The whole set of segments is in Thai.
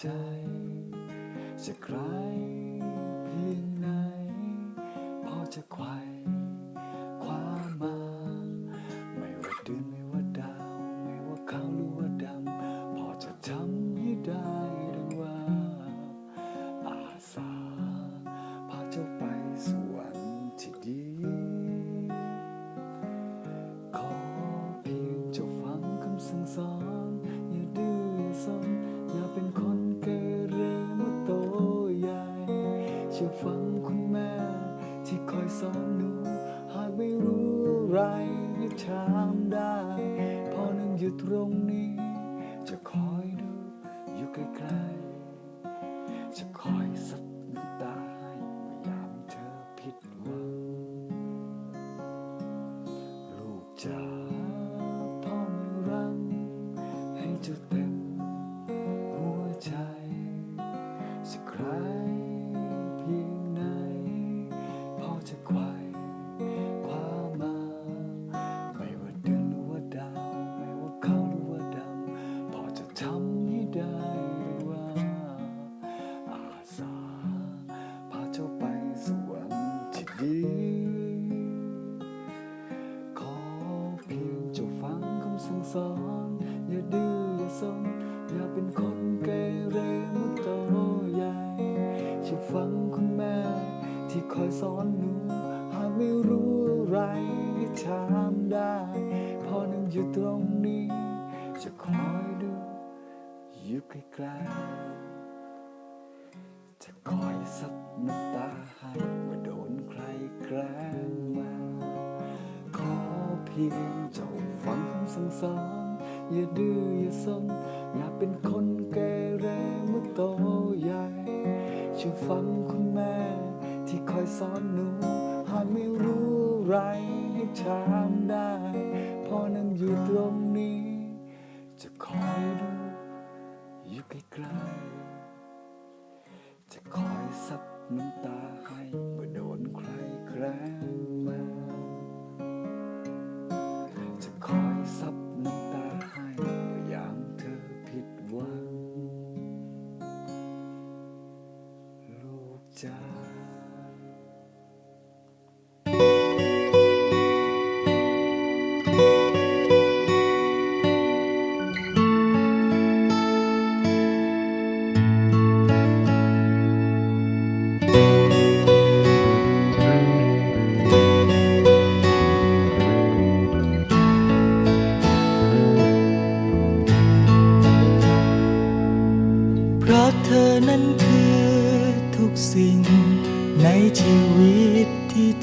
ใจจะใครเเชื่ จะไขว่คว้ามา ไม่ว่าเดือนหรือว่าดาว ไม่ว่าขาวหรือว่าดำ พอจะทำให้ได้ว่า อาสา พาเจ้าไปสวรรค์ที่ดี ขอเพียงเจ้าฟังคำสั่งสอน อย่าดื้ออย่าซนอย่าเป็นคนเกเรมื่อโตใหญ่เชื่อฟังคุณแม่ที่คอยสอน อยู่ตรงนี้ จะคอยดูอยู่ไกล้ๆจะคอยซับน้ำตาให้เมื่อโดนใครแกล้งมา ขอเพียงเจ้าฟังคำสั่งสอนอย่าดื้ออย่าซนอย่าเป็นคนเกเรเมื่อโตใหญ่ช่วยฟังคุณแม่ ที่คอยสอนหนูหากไม่รู้ไรให้ถามได้ พอนั่งอยู่ตรงนี้ จะคอยดูอยู่ใกล้ๆจะคอยซับน้ำตาให้เมื่อโดนใครแกล้งมาจะคอยซับน้ำตาให้เมื่อยามเธอผิดหวังลูกจ๋า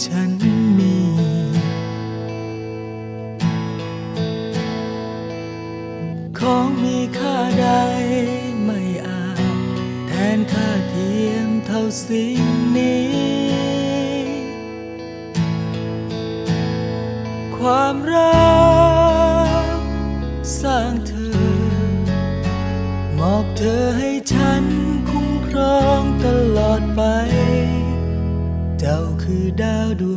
ฉันมี ของมีค่าใดไม่อาจแทนค่าเทียมเท่าสิ่งนี้ ความรักสร้างเธอ มอบเธอให้ ดาวดวง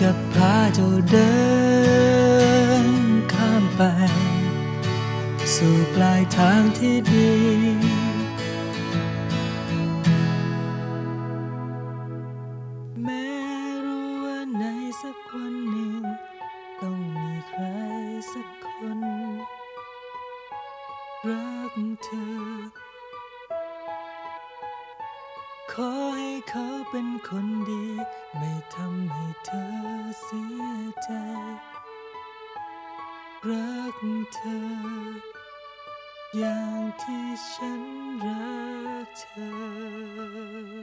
จะพาเจ้าเดินข้ามไป สู่ปลายทางที่ดี เธอ อย่างที่ฉันรักเธอ